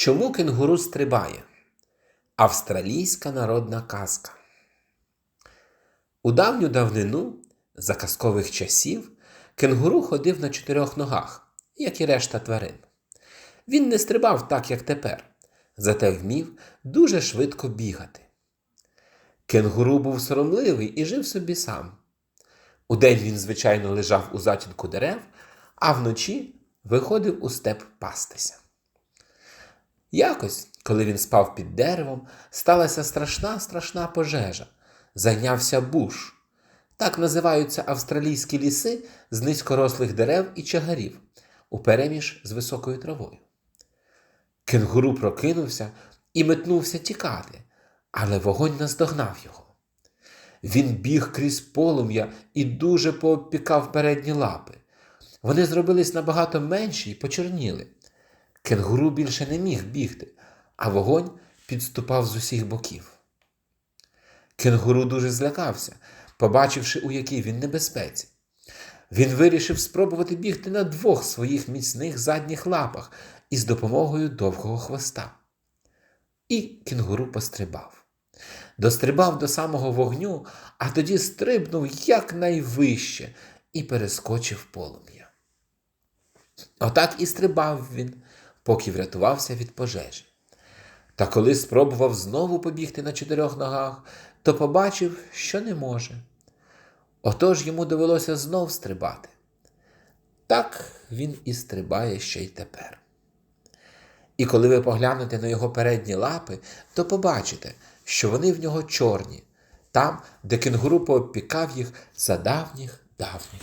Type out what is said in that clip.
Чому кенгуру стрибає? Австралійська народна казка. У давню давнину, за казкових часів, кенгуру ходив на чотирьох ногах, як і решта тварин. Він не стрибав так, як тепер, зате вмів дуже швидко бігати. Кенгуру був соромливий і жив собі сам. Удень він, звичайно, лежав у затінку дерев, а вночі виходив у степ пастися. Якось, коли він спав під деревом, сталася страшна страшна пожежа. Зайнявся буш. Так називаються австралійські ліси з низькорослих дерев і чагарів, упереміж з високою травою. Кенгуру прокинувся і метнувся тікати, але вогонь наздогнав його. Він біг крізь полум'я і дуже пообпікав передні лапи. Вони зробились набагато менші і почорніли. Кенгуру більше не міг бігти, а вогонь підступав з усіх боків. Кенгуру дуже злякався, побачивши, у якій він небезпеці. Він вирішив спробувати бігти на двох своїх міцних задніх лапах із допомогою довгого хвоста. І кенгуру пострибав. Дострибав до самого вогню, а тоді стрибнув якнайвище і перескочив полум'я. Отак і стрибав він, поки врятувався від пожежі. Та коли спробував знову побігти на чотирьох ногах, то побачив, що не може. Отож йому довелося знов стрибати. Так він і стрибає ще й тепер. І коли ви поглянете на його передні лапи, то побачите, що вони в нього чорні, там, де кенгуру поопікав їх за давніх давніх